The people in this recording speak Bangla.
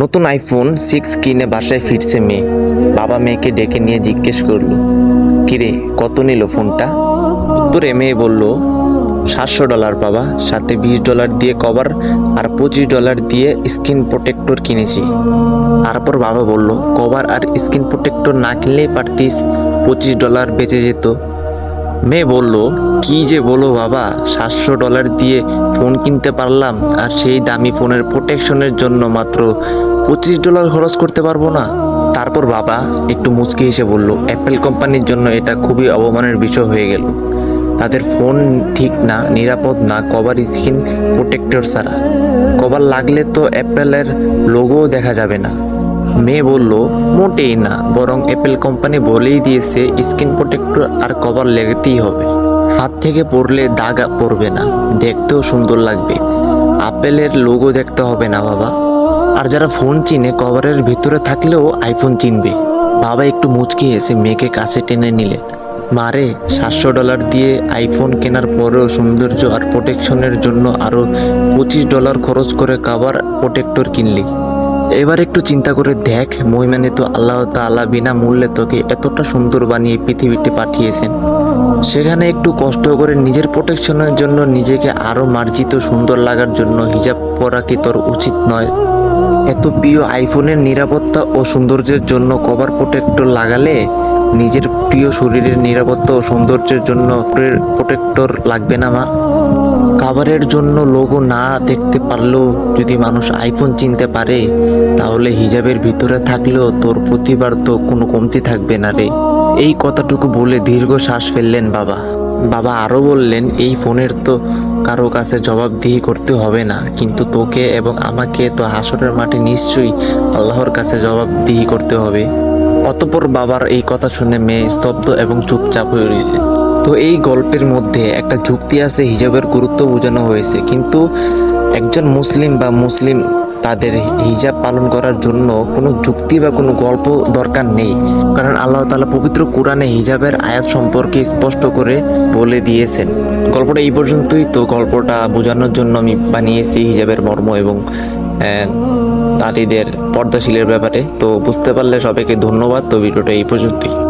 নতুন আইফোন সিক্স কিনে বাসায় ফিরছে মেয়ে। বাবা মেয়েকে ডেকে নিয়ে জিজ্ঞেস করল, কিরে, কত নিল ফোনটা? উত্তরে মেয়ে বলল, সাতশো ডলার বাবা, সাথে বিশ ডলার দিয়ে কভার আর পঁচিশ ডলার দিয়ে স্ক্রিন প্রোটেক্টর কিনেছি। তারপর বাবা বলল কভার আর স্ক্রিন প্রোটেক্টর না কিনলেই পারতিস, পঁচিশ ডলার বেঁচে যেত। মেয়ে বলল, কি যে বলো বাবা, সাতশো ডলার দিয়ে ফোন কিনতে পারলাম, আর সেই দামি ফোনের প্রোটেকশনের জন্য মাত্র পঁচিশ ডলার খরচ করতে পারব না। তারপর বাবা একটু মুচকি হেসে বলল অ্যাপেল কোম্পানির জন্য এটা খুবই অবমানের বিষয় হয়ে গেল। তাদের ফোন ঠিক না, নিরাপদ না কভার স্ক্রিন প্রোটেক্টর ছাড়া। কভার লাগলে তো অ্যাপেলের লোগোও দেখা যাবে না। মেয়ে বলল, মোটেই না, বরং অ্যাপেল কোম্পানি বলেই দিয়েছে স্ক্রিন প্রোটেক্টর আর কভার লেগেতেই হবে। হাত থেকে পড়লে দাগ পড়বে না, দেখতেও সুন্দর লাগবে। আপেলের লোগো দেখতে হবে না, বাবা। আর যারা ফোন চিনে কভারের ভিতরে থাকলেও আইফোন চিনবে। বাবা একটু মুচকি এসে মেয়েকে কাছে টেনে নিলেন। মারে সাতশো ডলার দিয়ে আইফোন কেনার পরেও সৌন্দর্য আর প্রোটেকশনের জন্য আরও পঁচিশ ডলার খরচ করে কাভার প্রোটেক্টর কিনলি। এবার একটু চিন্তা করে দেখ মহিমানে তো আল্লাহ তাআলা বিনা মূল্যে তোকে এতটা সুন্দর বানিয়ে পৃথিবীতে পাঠিয়েছেন। সেখানে একটু কষ্ট করে নিজের প্রোটেকশনের জন্য নিজেকে আরও মার্জিত সুন্দর লাগার জন্য হিজাব পরা কি তোর উচিত নয়? এত প্রিয় আইফোনের নিরাপত্তা ও সৌন্দর্যের জন্য কভার প্রোটেক্টর লাগালে নিজের প্রিয় শরীরের নিরাপত্তা ও সৌন্দর্যের জন্য প্রোটেক্টর লাগবে না মা। কাভারের জন্য লোগো না দেখতে পারলেও যদি মানুষ আইফোন চিনতে পারে, তাহলে হিজাবের ভিতরে থাকলেও তোর প্রতিবার তো কোনো কমতি থাকবে না রে। এই কথাটুকু বলে দীর্ঘ শ্বাস ফেললেন বাবা। বাবা আরও বললেন, এই ফোনের তো কারও কাছে জবাবদিহি করতে হবে না, কিন্তু তোকে এবং আমাকে তো হাসরের মাঠে নিশ্চয়ই আল্লাহর কাছে জবাবদিহি করতে হবে। অতপর বাবার এই কথা শুনে মেয়ে স্তব্ধ এবং চুপচাপ হয়ে রয়েছে তো এই গল্পের মধ্যে একটা যুক্তি আছে, হিজাবের গুরুত্ব বোঝানো হয়েছে। কিন্তু একজন মুসলিম বা মুসলিম তাদের হিজাব পালন করার জন্য কোনো যুক্তি বা কোনো গল্প দরকার নেই। কারণ আল্লাহ তাআলা পবিত্র কোরআনে হিজাবের আয়াত সম্পর্কে স্পষ্ট করে বলে দিয়েছেন। গল্পটা এই পর্যন্তই। তো গল্পটা বোঝানোর জন্য আমি বানিয়েছি হিজাবের মর্ম এবং নারীদের পর্দাশীলের ব্যাপারে। তো বুঝতে পারলে সবাইকে ধন্যবাদ। তো ভিডিওটা এই পর্যন্তই।